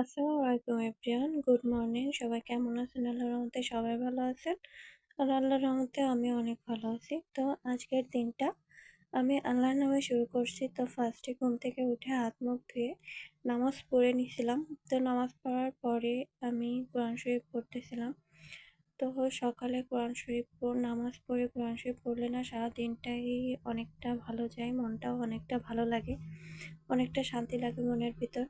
আসসালামু আলাইকুম everyone. Good morning. সবাই কেমন আছেন? আল্লাহর রহমতে সবাই ভালো আছেন। আর আল্লাহর রহমতে আমি অনেক ভালো আছি। তো আজকের দিনটা আমি আল্লাহর নামে শুরু করছি। তো ফার্স্টে ঘুম থেকে উঠে হাত মুখ ধুয়ে নামাজ পড়ে নিছিলাম। তো নামাজ পড়ার পরে আমি কোরআন শরীফ পড়তেছিলাম। তো সকালে কোরআন শরীফ নামাজ পড়ে কোরআন শরীফ পড়লে না সারা দিনটাই অনেকটা ভালো যায়। মনটাও অনেকটা ভালো লাগে। অনেকটা শান্তি লাগে মনের ভিতর।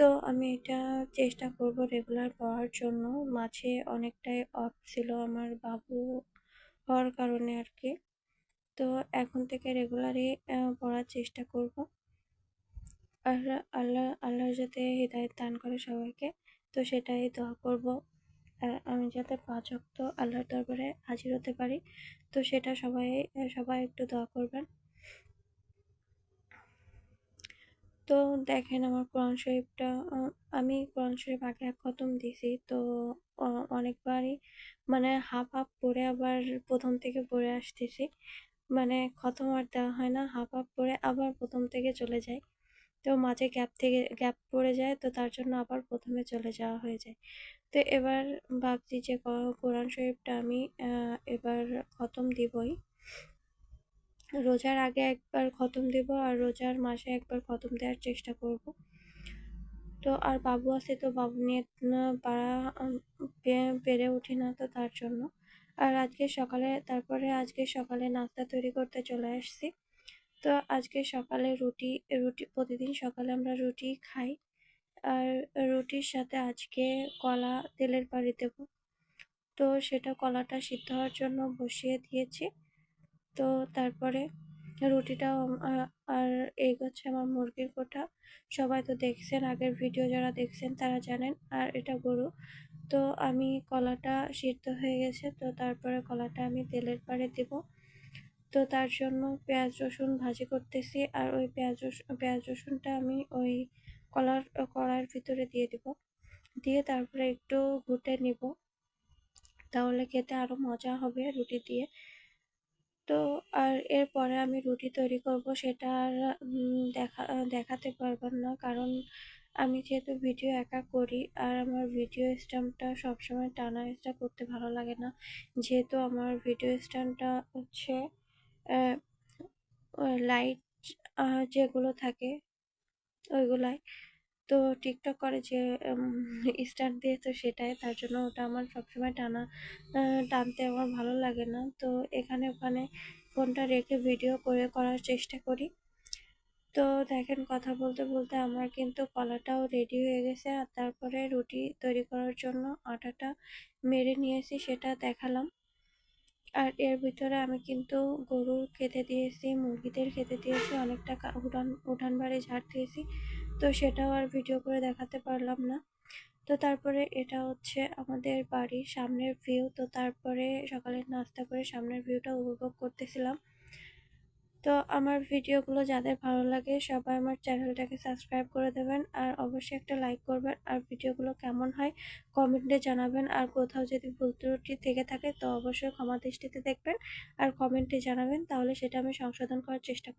তো আমি এটা চেষ্টা করব রেগুলার পড়ার জন্য। মাঝে অনেকটাই অফ ছিল আমার বাবু হওয়ার কারণে আর কি তো এখন থেকে রেগুলারই পড়ার চেষ্টা করব। আর আল্লাহ, আল্লাহর যাতে হৃদায়ত দান করে সবাইকে, তো সেটাই দোয়া করব। আমি যাতে পাঁচ অক্ত আল্লাহর দরবারে হাজির হতে পারি, তো সেটা সবাই সবাই একটু দোয়া করবেন। তো দেখেন আমার কোরআন শরীফটা আমি কোরআন শরীফ আগে এক খতম দিছি। তো অনেকবারই মানে হাফ হাফ পড়ে আবার প্রথম থেকে পড়ে আসতেছি। মানে খতম আর দেওয়া হয় না, হাফ হাফ পড়ে আবার প্রথম থেকে চলে যায়। তো মাঝে গ্যাপ থেকে, গ্যাপ পড়ে যায়, তো তার জন্য আবার প্রথমে চলে যাওয়া হয়ে যায়। তো এবার ভাবছি যে কোরআন শরীফটা আমি এবার খতম দিবই। রোজার আগে একবার খতম দেব আর রোজার মাসে একবার খতম দেওয়ার চেষ্টা করব। তো আর বাবু আছে তো বাবু নিয়ে পাড়া পেরে উঠি না তো তার জন্য। আর আজকে সকালে, তারপরে আজকে সকালে নাস্তা তৈরি করতে চলে আসছি। তো আজকে সকালে রুটি রুটি, প্রতিদিন সকালে আমরা রুটি খাই। আর রুটির সাথে আজকে কলা তেলের বাড়ি দেব। তো সেটা কলাটা সিদ্ধ হওয়ার জন্য বসিয়ে দিয়েছি। তো তারপরে রুটিটাও আর এই হচ্ছে আমার মুরগির কোটা সবাই তো দেখছেন, আগের ভিডিও যারা দেখছেন তারা জানেন, আর এটা গরু। তো আমি কলাটা সিদ্ধ হয়ে গেছে, তো তারপরে কলাটা আমি তেলের পাড়ে দেব। তো তার জন্য পেঁয়াজ রসুন ভাজি করতেছি, আর ওই পেঁয়াজ রসুন পেঁয়াজ রসুনটা আমি ওই কলার, কড়াইয়ের ভিতরে দিয়ে দিব। দিয়ে তারপরে একটু ঘুটে নিব, তাহলে খেতে আরও মজা হবে রুটি দিয়ে। তো আর এরপরে আমি রুটি তৈরি করব সেটা আর দেখা, দেখাতে পারব না। কারণ আমি যেহেতু ভিডিও একা করি আর আমার ভিডিও স্ট্যাম্পটা সবসময় টানা স্টা করতে ভালো লাগে না। যেহেতু আমার ভিডিও স্ট্যাম্পটা হচ্ছে লাইট যেগুলো থাকে, ওইগুলাই। তো টিকটক করে যে স্টার্ট দিয়ে তো সেটাই, তার জন্য ওটা আমার সবসময় টানা টানতে আমার ভালো লাগে না। তো এখানে ওখানে ফোনটা রেখে ভিডিও করে করার চেষ্টা করি। তো দেখেন কথা বলতে বলতে আমার কিন্তু কলাটাও রেডি হয়ে গেছে, আর তারপরে রুটি তৈরি করার জন্য আটাটা মেরে নিয়েছি সেটা দেখালাম। আর এর ভিতরে আমি কিন্তু গরুর খেতে দিয়েছি, মুরগিদের খেতে দিয়েছি, অনেকটা উঠান উঠান বাড়ি ঝাড় দিয়েছি। তো সেটাও আর ভিডিও করে দেখাতে পারলাম না। তো তারপরে এটা হচ্ছে আমাদের বাড়ির সামনের ভিউ তো তারপরে সকালে নাস্তা করে সামনের ভিউটা উপভোগ করতেছিলাম। তো আমার ভিডিওগুলো যাদের ভালো লাগে সবাই আমার চ্যানেলটাকে সাবস্ক্রাইব করে দেবেন আর অবশ্যই একটা লাইক করবেন। আর ভিডিওগুলো কেমন হয় কমেন্টে জানাবেন। আর কোথাও যদি ভুল ত্রুটি থেকে থাকে তো অবশ্যই ক্ষমা দৃষ্টিতে দেখবেন। আর কমেন্টে জানাবেন, তাহলে সেটা আমি সংশোধন করার চেষ্টা করব।